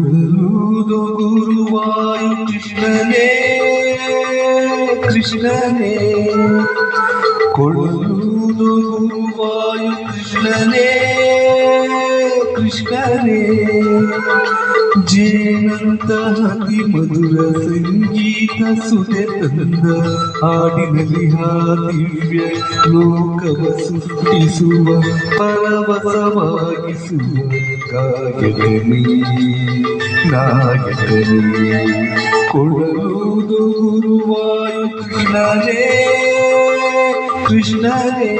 Guru Guruvai Krishnane Krishnane Guru Guruvai Krishnane ಅತಿ ಮಧುರ ಸಂಗೀತ ಸುತೆ ತಂದ. ಹಾಡಿನಲ್ಲಿ ಹಾದಿವ್ಯ ಲೋಕವ ಸೃಷ್ಟಿಸುವ ಪರವಸವಾಗಿಸುವ ಗಾಯಕನೇ ನಾಯಕನೇ ಕೊಡುವುದು ಗುರುವಾಯು ಕೃಷ್ಣನೇ ಕೃಷ್ಣನೇ.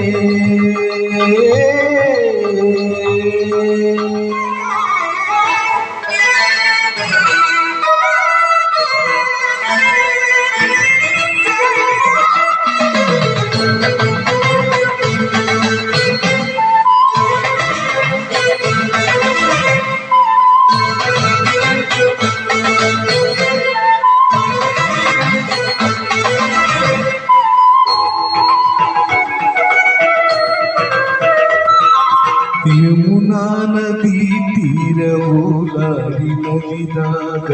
ಯಮುನಾ ನದಿ ತೀರ ಓಲಾಡಿ ನಲಿದಾಗ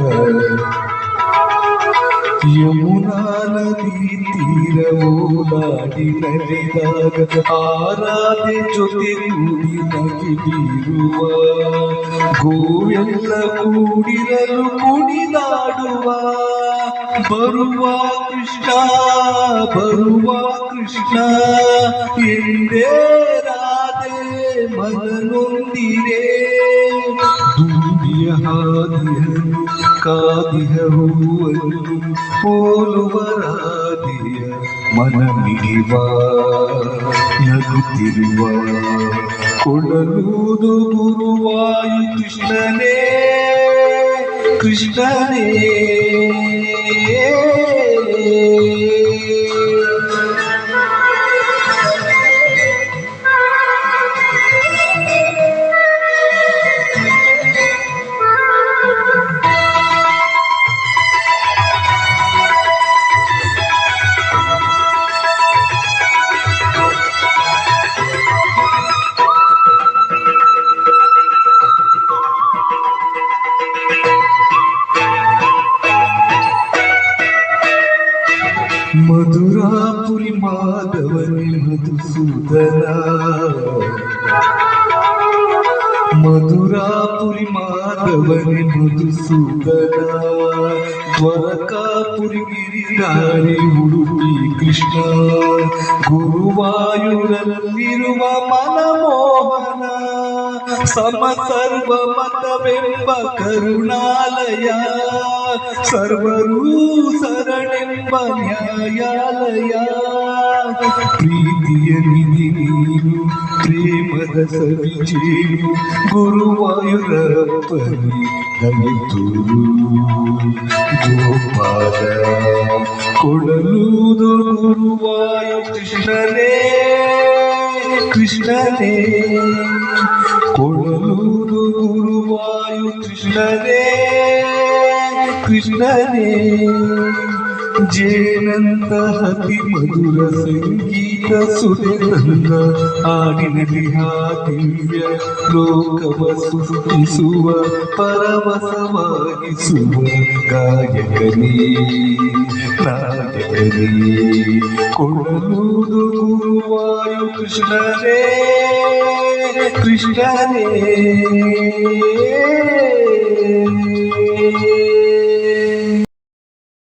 ಯಮುನಾ ನದಿ ತೀರ ಓಲಾಡಿ ನಲಿದಾಗ ಆರಾಧೆ ಜೊತೆ ಕೂಡಿ ನಗಿದಿರುವ ಗೋವೆಲ್ಲ ಕೂಡಿರಲು ಕುಣಿದಾಡುವ ಬರುವ ಕೃಷ್ಣ ಬರುವ ಕೃಷ್ಣ ಎಂದೇ ರಾಧೆ ಮನನೊಂದಿರೆ ದುಂಬಿಯ ಹಾದಿಯನು ಕಾದಿಯ ಹೂವನ್ನು ಹೋಲುವ ರಾಧೆಯ ಮನ ಮಿಡಿವ ನಗುತ್ತಿರುವ ಕೊಡಲುವುದು ಗುರುವಾಯು ಕೃಷ್ಣನೇ ಕೃಷ್ಣನೇ ಮಾಧವನಿ ಮಧುಸೂದನ ಮಧುರಾಪುರಿ ಮಾಧವನಿ ಮಧುಸೂದನ ದ್ವಾರಕಾಪುರಿ ಗಿರಿಧಾರಿ ಉಡುಪಿ ಕೃಷ್ಣ ಗುರುವಾಯೂರಲ್ಲಿರುವ ಮನಮೋಹನ ಸಮ ಸರ್ವ ಮತವೆಂಬ ಕರುಣಾಲಯ ಸರ್ವರೂ ಶರಣೆಂಬ ನ್ಯಾಯಾಲಯ ಪ್ರೀತಿಯ ನಿಧಿ ನೀನು ಪ್ರೇಮದ ಸವಿಜೇನು ಪರಿ ದಲಿತರು ಗೋಪಾಲ ಕೊಡಲುವುದು ಗುರುವಾಯು ಕೃಷ್ಣನೇ ಕೃಷ್ಣನೇ ಕೊಡಲೂರು ಗುರುವಾಯು ಕೃಷ್ಣನೇ ಕೃಷ್ಣನೇ ಜೇನಂತ ಅತಿ ಮಧುರ ಸಂಗೀತ ಸುದೆ ತಂದ ಹಾಡಿನಲ್ಲಿ ಹಾದಿವ್ಯ ಲೋಕವ ಸೃಷ್ಟಿಸುವ ಪರವಸವಾಗಿಸುವ ಗಾಯಕನೇ, ನಾಯಕನೇ. ಕೊಡಲೂದು ಗುರುವಾಯು ಕೃಷ್ಣರೇ ಕೃಷ್ಣನೇ.